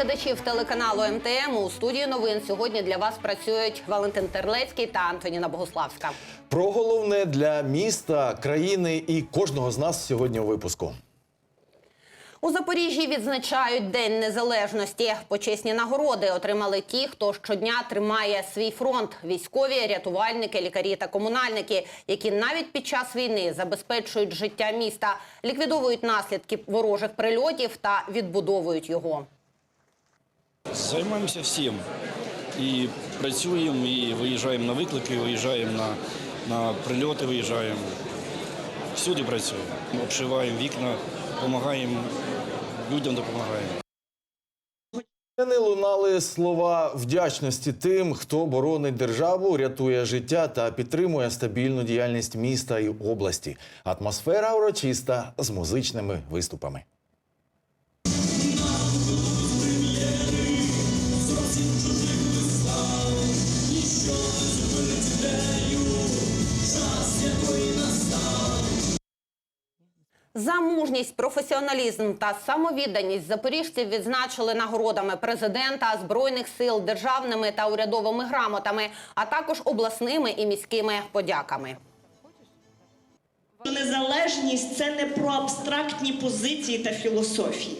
глядачів телеканалу МТМ. У студії новин сьогодні для вас працюють Валентин Терлецький та Антоніна Богославська. Про головне для міста, країни і кожного з нас сьогодні у випуску. У Запоріжжі відзначають День Незалежності. Почесні нагороди отримали ті, хто щодня тримає свій фронт: військові, рятувальники, лікарі та комунальники, які навіть під час війни забезпечують життя міста, ліквідовують наслідки ворожих прильотів та відбудовують його. Займаємося всім. І працюємо, і виїжджаємо на виклики, виїжджаємо на, на прильоти, виїжджаємо. Всюди працюємо. Обшиваємо вікна, допомагаємо, людям допомагаємо. Не лунали слова вдячності тим, хто боронить державу, рятує життя та підтримує стабільну діяльність міста і області. Атмосфера урочиста з музичними виступами. За мужність, професіоналізм та самовідданість запоріжців відзначили нагородами президента, збройних сил, державними та урядовими грамотами, а також обласними і міськими подяками. Незалежність це не про абстрактні позиції та філософії.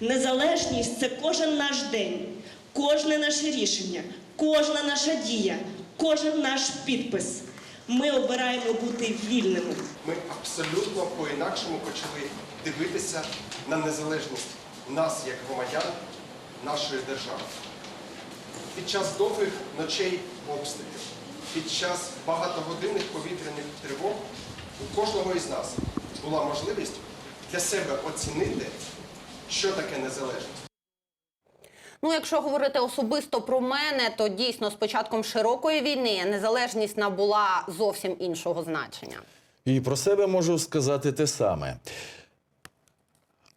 Незалежність це кожен наш день, кожне наше рішення, кожна наша дія, кожен наш підпис. Ми обираємо бути вільними. Ми абсолютно по-інакшому почали дивитися на незалежність нас як громадян нашої держави. Під час довгих ночей обстрілів, під час багатогодинних повітряних тривог у кожного із нас була можливість для себе оцінити, що таке незалежність. Ну, якщо говорити особисто про мене, то дійсно з початком широкої війни незалежність набула зовсім іншого значення. І про себе можу сказати те саме.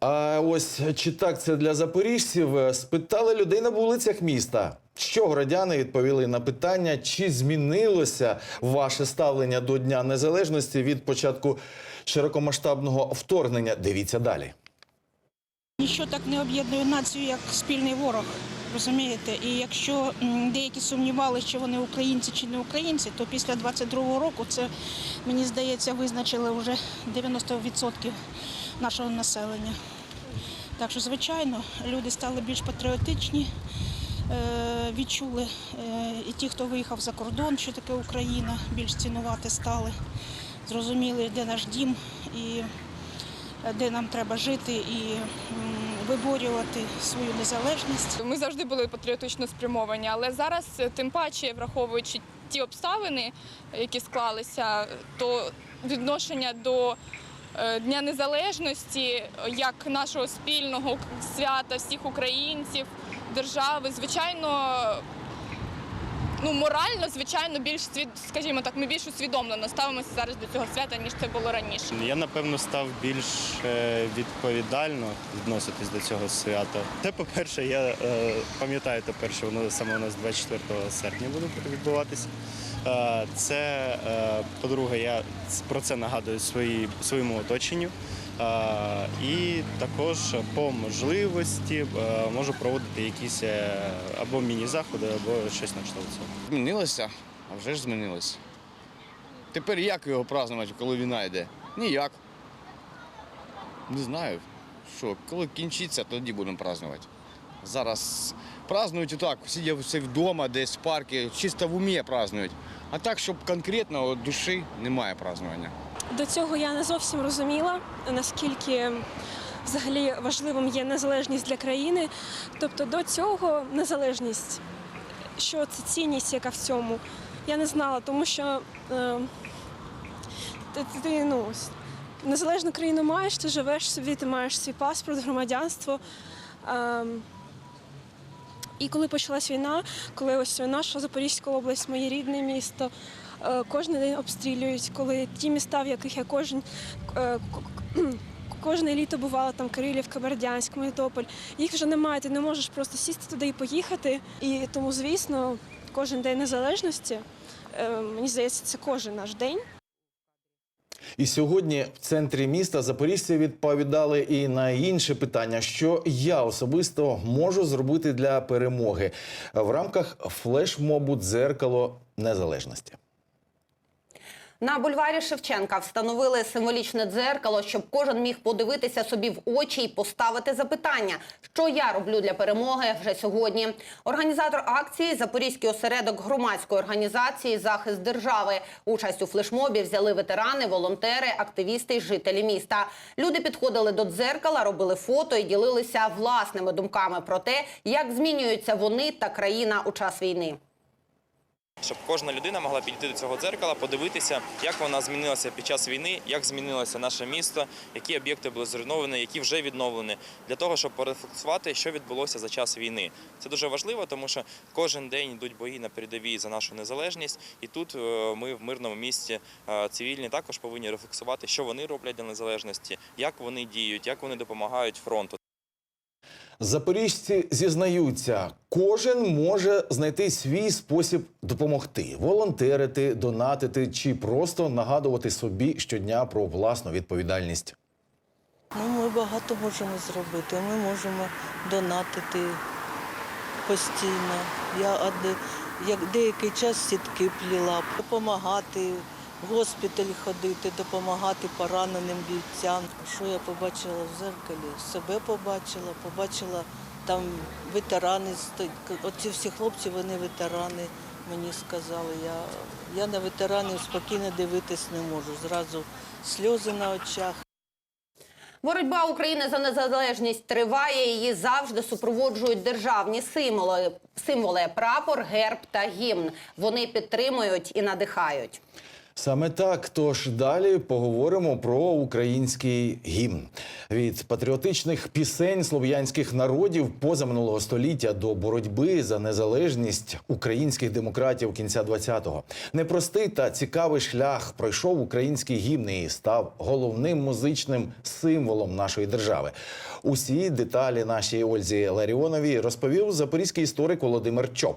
А ось чи так це для запоріжців? Спитали людей на вулицях міста. Що городяни відповіли на питання, чи змінилося ваше ставлення до Дня Незалежності від початку широкомасштабного вторгнення? Дивіться далі. Ніщо так не об'єднує націю, як спільний ворог. Розумієте? І якщо деякі сумнівалися, чи вони українці чи не українці, то після 22-го року це, мені здається, визначили вже 90% нашого населення. Так що, звичайно, люди стали більш патріотичні, е, відчули е, і ті, хто виїхав за кордон, що таке Україна, більш цінувати стали. Зрозуміли, де наш дім і де нам треба жити і виборювати свою незалежність. Ми завжди були патріотично спрямовані, але зараз, е, тим паче, враховуючи ті обставини, які склалися, то відношення до е, Дня Незалежності як нашого спільного свята всіх українців, держави, звичайно. Ну, морально, звичайно, більш скажімо так, ми більш усвідомлено ставимося зараз до цього свята, ніж це було раніше. Я напевно став більш е, відповідально відноситись до цього свята. Те, по-перше, я е, пам'ятаю тепер, що воно саме у нас 24 серпня буде відбуватися. Е, Це, по-друге, я про це нагадую свої, своєму оточенню. І також по можливості е, можу проводити якісь е, або міні-заходи, або щось на кшталт. Змінилося, а вже ж змінилося. Тепер як його празднувати, коли війна йде? Ніяк. Не знаю. Що, коли кінчиться, тоді будемо празднувати. Зараз празднують отак, сидя всі вдома, десь в парку, чисто в умі празднують. А так, щоб конкретно от душі немає празднування. До цього я не зовсім розуміла, наскільки взагалі важливим є незалежність для країни. Тобто до цього незалежність, що це цінність, яка в цьому, я не знала, тому що е, ти, ну, незалежну країну маєш, ти живеш собі, ти маєш свій паспорт, громадянство. Е, і коли почалась війна, коли ось наша Запорізька область, моє рідне місто, кожен день обстрілюють, коли ті міста, в яких я кожен. е, Кожне літо бувала там Кирилівка, Бердянськ, Мелітополь. Їх вже немає, ти не можеш просто сісти туди і поїхати. І тому, звісно, кожен день незалежності, е, мені здається, це кожен наш день. І сьогодні в центрі міста запоріжці відповідали і на інші питання, що я особисто можу зробити для перемоги в рамках флешмобу дзеркало незалежності. На бульварі Шевченка встановили символічне дзеркало, щоб кожен міг подивитися собі в очі і поставити запитання, що я роблю для перемоги вже сьогодні. Організатор акції Запорізький осередок громадської організації Захист держави. Участь у флешмобі взяли ветерани, волонтери, активісти й жителі міста. Люди підходили до дзеркала, робили фото і ділилися власними думками про те, як змінюються вони та країна у час війни. Щоб кожна людина могла підійти до цього дзеркала, подивитися, як вона змінилася під час війни, як змінилося наше місто, які об'єкти були зруйновані, які вже відновлені, для того, щоб порефлексувати, що відбулося за час війни. Це дуже важливо, тому що кожен день йдуть бої на передовій за нашу незалежність, і тут е, ми в мирному місті е, цивільні також повинні рефлексувати, що вони роблять для незалежності, як вони діють, як вони допомагають фронту. Запоріжці зізнаються, кожен може знайти свій спосіб допомогти, волонтерити, донатити чи просто нагадувати собі щодня про власну відповідальність. Ну, ми багато можемо зробити. Ми можемо донатити постійно. Я як деякий час сітки пліла, допомагати, в госпіталь ходити, допомагати пораненим бійцям. Що я побачила в зеркалі? Себе побачила, побачила там ветерани. Оці всі хлопці, вони ветерани. Мені сказали, я, я на ветеранів спокійно дивитись не можу. Зразу сльози на очах. Боротьба України за незалежність триває. Її завжди супроводжують державні символи, символи прапор, герб та гімн. Вони підтримують і надихають. Саме так. Тож далі поговоримо про український гімн від патріотичних пісень слов'янських народів позаминулого століття до боротьби за незалежність українських демократів кінця 20-го. Непростий та цікавий шлях пройшов український гімн і став головним музичним символом нашої держави. Усі деталі нашій Ользі Ларіоновій розповів запорізький історик Володимир Чоп.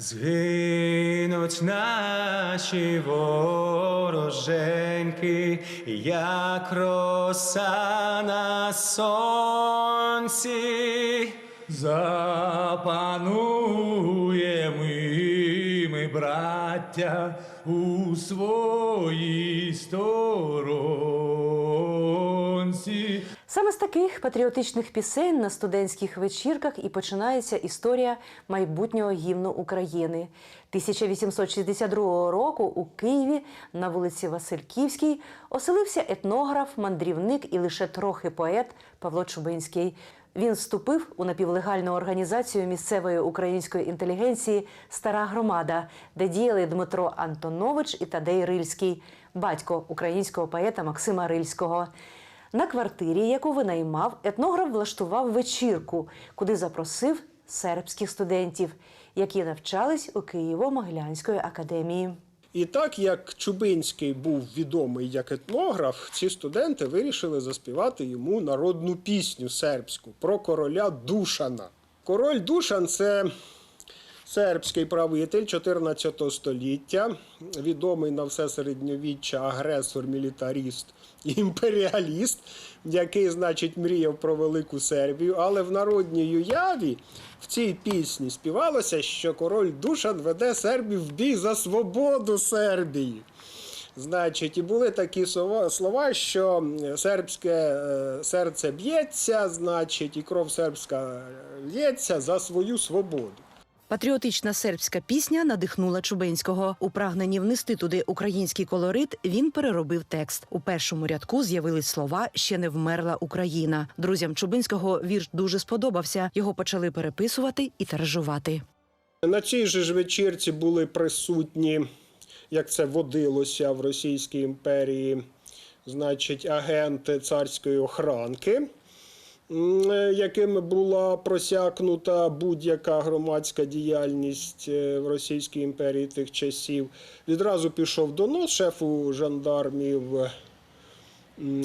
Згинуть наші вороженьки, як роса на сонці. Запануємо і ми, браття, у своїй сторонці. Таких патріотичних пісень на студентських вечірках і починається історія майбутнього гімну України. 1862 року у Києві на вулиці Васильківській оселився етнограф, мандрівник і лише трохи поет Павло Чубинський. Він вступив у напівлегальну організацію місцевої української інтелігенції Стара громада, де діяли Дмитро Антонович і Тадей Рильський, батько українського поета Максима Рильського. На квартирі, яку винаймав, етнограф влаштував вечірку, куди запросив сербських студентів, які навчались у Києво-Могилянської академії. І так як Чубинський був відомий як етнограф, ці студенти вирішили заспівати йому народну пісню сербську про короля Душана. Король Душан це сербський правитель 14 століття, відомий на все середньовіччя агресор, мілітаріст і імперіаліст, який, значить, мріяв про велику Сербію. Але в народній уяві в цій пісні співалося, що король Душан веде Сербів в бій за свободу Сербії. Значить, і були такі слова- що сербське е, серце б'ється, значить, і кров сербська лється за свою свободу. Патріотична сербська пісня надихнула Чубинського. У прагненні внести туди український колорит він переробив текст. У першому рядку з'явились слова Ще не вмерла Україна. Друзям Чубинського вірш дуже сподобався. Його почали переписувати і тиражувати. На цій же ж вечірці були присутні, як це водилося в Російській імперії, значить, агенти царської охранки. Е, якими була просякнута будь-яка громадська діяльність е, в Російській імперії тих часів. Відразу пішов донос шефу жандармів, е,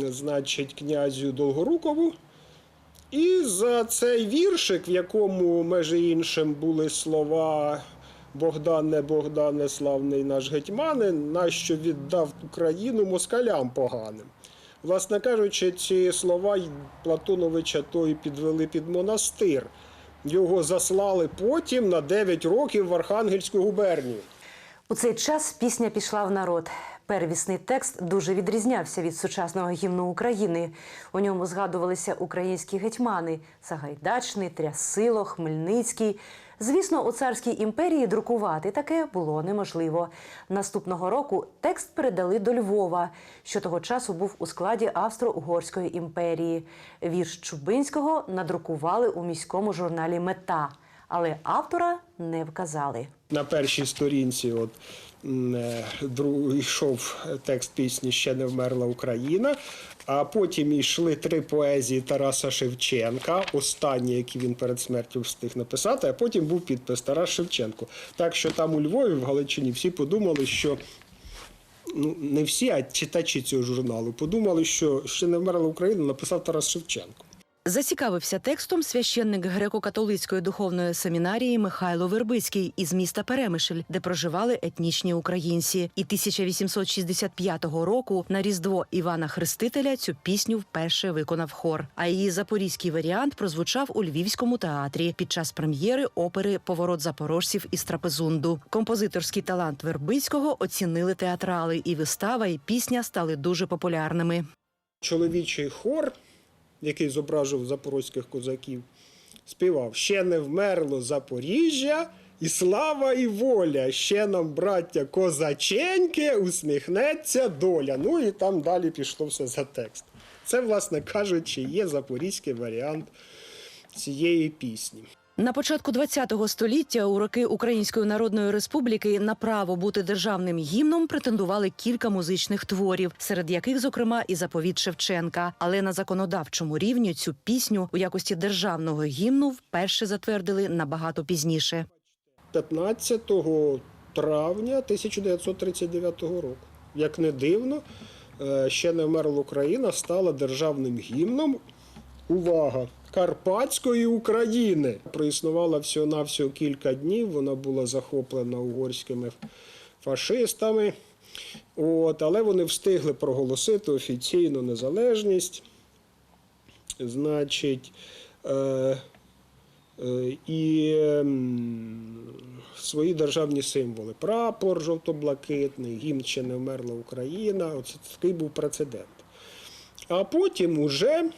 значить, князю Долгорукову. І за цей віршик, в якому, між іншим, були слова Богдане, Богдане, славний наш гетьманин, нащо віддав Україну москалям поганим. Власне кажучи, ці слова Платоновича то і підвели під монастир. Його заслали потім на 9 років в Архангельську губернію. У цей час пісня пішла в народ. Первісний текст дуже відрізнявся від сучасного гімну України. У ньому згадувалися українські гетьмани Сагайдачний, Трясило, Хмельницький. Звісно, у царській імперії друкувати таке було неможливо. Наступного року текст передали до Львова, що того часу був у складі Австро-Угорської імперії. Вірш Чубинського надрукували у міському журналі Мета, але автора не вказали. На першій сторінці от, е, йшов текст пісні Ще не вмерла Україна. А потім йшли три поезії Тараса Шевченка, останні, які він перед смертю встиг написати, а потім був підпис Тарас Шевченко. Так що там у Львові, в Галичині, всі подумали, що ну, не всі, а читачі цього журналу подумали, що ще не вмерла Україна написав Тарас Шевченко. Зацікавився текстом священник греко-католицької духовної семінарії Михайло Вербицький із міста Перемишль, де проживали етнічні українці. І 1865 року на різдво Івана Хрестителя цю пісню вперше виконав хор. А її запорізький варіант прозвучав у Львівському театрі під час прем'єри опери Поворот запорожців із трапезунду. Композиторський талант Вербицького оцінили театрали, і вистава і пісня стали дуже популярними. чоловічий хор, який зображував запорозьких козаків, співав Ще не вмерло Запоріжжя, і слава, і воля. Ще нам, браття козаченьке, усміхнеться доля. Ну і там далі пішло все за текст. Це, власне кажучи, є запорізький варіант цієї пісні. На початку ХХ століття у роки Української Народної Республіки на право бути державним гімном претендували кілька музичних творів, серед яких, зокрема, і заповіт Шевченка. Але на законодавчому рівні цю пісню у якості державного гімну вперше затвердили набагато пізніше. 15 травня 1939 року. Як не дивно, е, ще не вмерла Україна стала державним гімном. Увага! Карпатської України проіснувала всього-навсього кілька днів. Вона була захоплена угорськими фашистами. От, але вони встигли проголосити офіційну незалежність. Значить, е, Е, і ем, свої державні символи. Прапор жовто-блакитний, гімн ще не вмерла Україна. Оце такий був прецедент. А потім уже,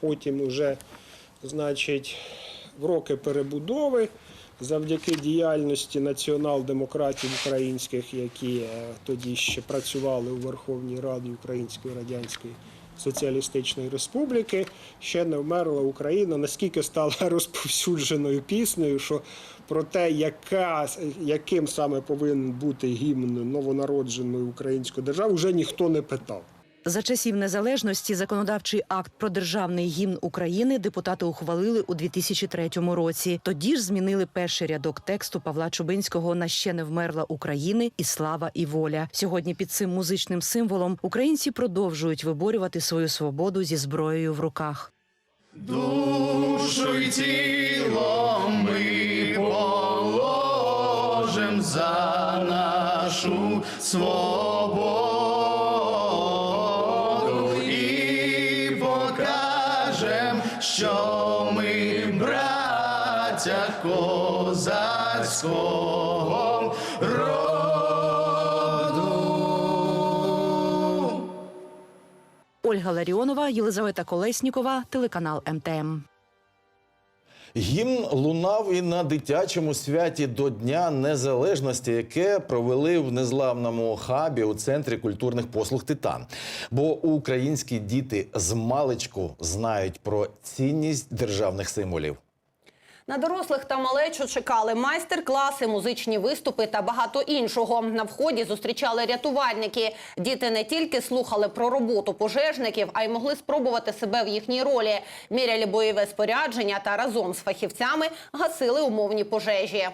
потім уже, значить, в роки перебудови, завдяки діяльності націонал-демократів українських, які е, тоді ще працювали у Верховній Раді Української Радянської Соціалістичної Республіки, ще не вмерла Україна, наскільки стала розповсюдженою піснею, що про те, яка, яким саме повинен бути гімн новонародженої української держави, вже ніхто не питав. За часів незалежності законодавчий акт про державний гімн України депутати ухвалили у 2003 році. Тоді ж змінили перший рядок тексту Павла Чубинського на ще не вмерла України і слава і воля. Сьогодні під цим музичним символом українці продовжують виборювати свою свободу зі зброєю в руках. Душу й тіло ми положим за нашу свободу що ми браття козацького роду. Ольга Ларіонова, Єлизавета Колеснікова, телеканал МТМ. Гімн лунав і на дитячому святі до Дня Незалежності, яке провели в незламному хабі у центрі культурних послуг Титан. Бо українські діти з маличку знають про цінність державних символів. На дорослих та малечу чекали майстер-класи, музичні виступи та багато іншого. На вході зустрічали рятувальники. Діти не тільки слухали про роботу пожежників, а й могли спробувати себе в їхній ролі. Міряли бойове спорядження та разом з фахівцями гасили умовні пожежі.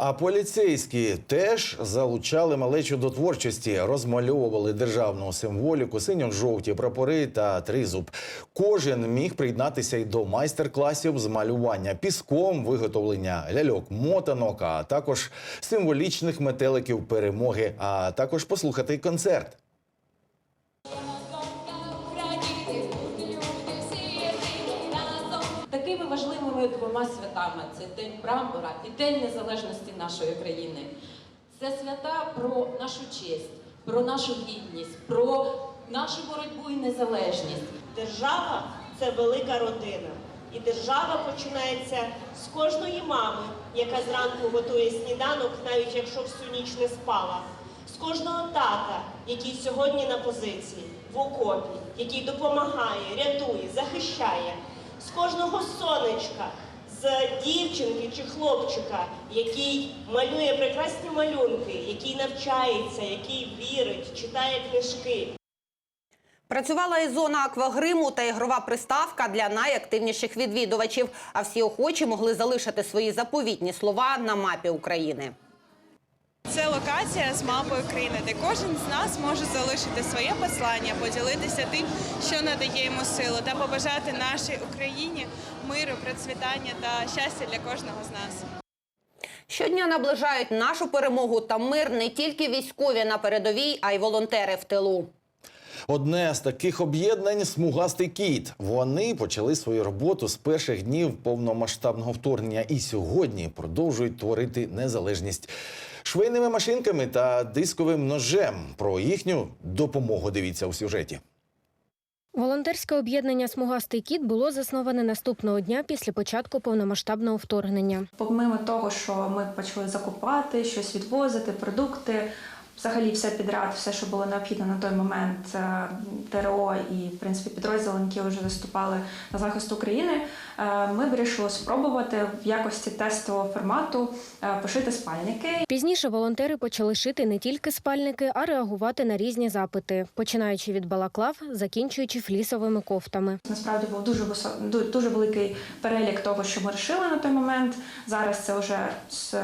А поліцейські теж залучали малечу до творчості, розмальовували державну символіку, синьо-жовті прапори та тризуб. Кожен міг приєднатися й до майстер-класів з малювання піском, виготовлення ляльок-мотанок, а також символічних метеликів перемоги, а також послухати концерт. Важливими двома святами це День прапора і День Незалежності нашої країни. Це свята про нашу честь, про нашу гідність, про нашу боротьбу і незалежність. Держава це велика родина. І держава починається з кожної мами, яка зранку готує сніданок, навіть якщо всю ніч не спала. З кожного тата, який сьогодні на позиції, в окопі, який допомагає, рятує, захищає. З кожного сонечка, з дівчинки чи хлопчика, який малює прекрасні малюнки, який навчається, який вірить, читає книжки. Працювала і зона аквагриму та ігрова приставка для найактивніших відвідувачів. А всі охочі могли залишити свої заповітні слова на мапі України. Це локація з мапою країни, де кожен з нас може залишити своє послання, поділитися тим, що надає йому силу, та побажати нашій Україні миру, процвітання та щастя для кожного з нас. Щодня наближають нашу перемогу та мир не тільки військові на передовій, а й волонтери в тилу. Одне з таких об'єднань смугастий кіт. Вони почали свою роботу з перших днів повномасштабного вторгнення і сьогодні продовжують творити незалежність швейними машинками та дисковим ножем. Про їхню допомогу дивіться у сюжеті. Волонтерське об'єднання Смугастий кіт було засноване наступного дня після початку повномасштабного вторгнення. Помимо того, що ми почали закупати, щось відвозити, продукти, взагалі все підряд, все, що було необхідно на той момент, е, ТРО і в принципі підрозділи, які вже виступали на захист України. Е, Ми вирішили спробувати в якості тестового формату е, пошити спальники. Пізніше волонтери почали шити не тільки спальники, а реагувати на різні запити, починаючи від балаклав, закінчуючи флісовими кофтами. Насправді був дуже висо- дуже великий перелік того, що ми рішили на той момент. Зараз це вже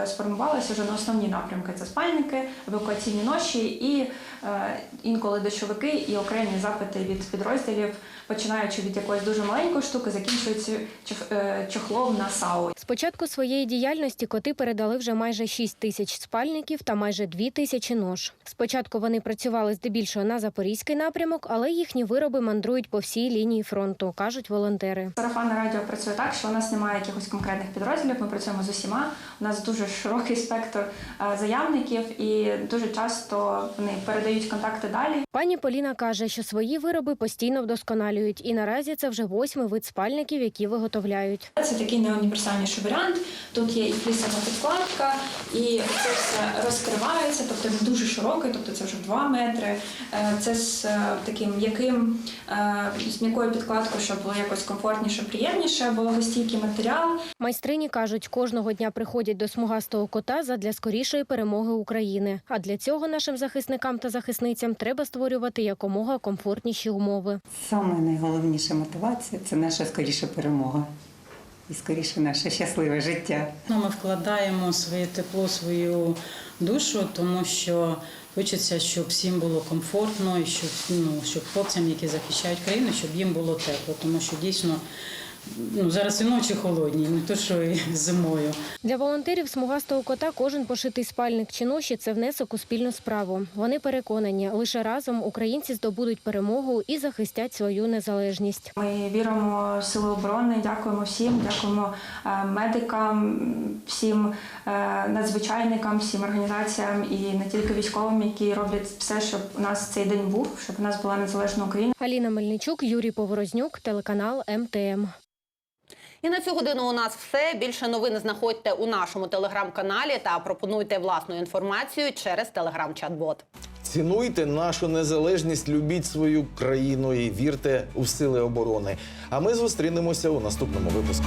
сформувалося вже на основні напрямки. Це спальники, евакуаційні ноші і е, інколи дощовики і окремі запити від підрозділів, починаючи від якоїсь дуже маленької штуки, закінчуючи е, чохлом на САУ. З початку своєї діяльності коти передали вже майже 6 тисяч спальників та майже 2 тисячі нож. Спочатку вони працювали здебільшого на запорізький напрямок, але їхні вироби мандрують по всій лінії фронту, кажуть волонтери. Сарафанне радіо працює так, що у нас немає якихось конкретних підрозділів. Ми працюємо з усіма. У нас дуже широкий спектр е, заявників, і дуже часто вони передають контакти далі. Пані Поліна каже, що свої вироби постійно вдосконалюють, і наразі це вже восьмий вид спальників, які виготовляють. Це такий найуніверсальніший варіант. Тут є і флісова підкладка, і це все розкривається, тобто він дуже широкий, тобто це вже 2 метри. Е, Це з е, таким м'яким, е, з м'якою підкладкою, щоб було якось комфортніше, приємніше, вологостійкий матеріал. Майстрині кажуть, кожного дня приходять до смугастого кота задля скорішої перемоги України. А для цього нашим захисникам та захисницям треба створювати якомога комфортніші умови. Саме найголовніша мотивація це наша скоріша перемога і скоріше наше щасливе життя. Ну, ми вкладаємо своє тепло, свою душу, тому що хочеться, щоб всім було комфортно і щоб, ну, щоб хлопцям, які захищають країну, щоб їм було тепло, тому що дійсно ну, зараз і ночі холодні, не то що і зимою. Для волонтерів смугастого кота кожен пошитий спальник чи ноші це внесок у спільну справу. Вони переконані, лише разом українці здобудуть перемогу і захистять свою незалежність. Ми віримо в сили оборони. Дякуємо всім, дякуємо е, медикам, всім е, надзвичайникам, всім організаціям і не тільки військовим, які роблять все, щоб у нас цей день був, щоб у нас була незалежна Україна. Аліна Мельничук, Юрій Поворознюк, телеканал МТМ. І на цю годину у нас все. Більше новин знаходьте у нашому телеграм-каналі та пропонуйте власну інформацію через телеграм-чат-бот. Цінуйте нашу незалежність, любіть свою країну і вірте у сили оборони. А ми зустрінемося у наступному випуску.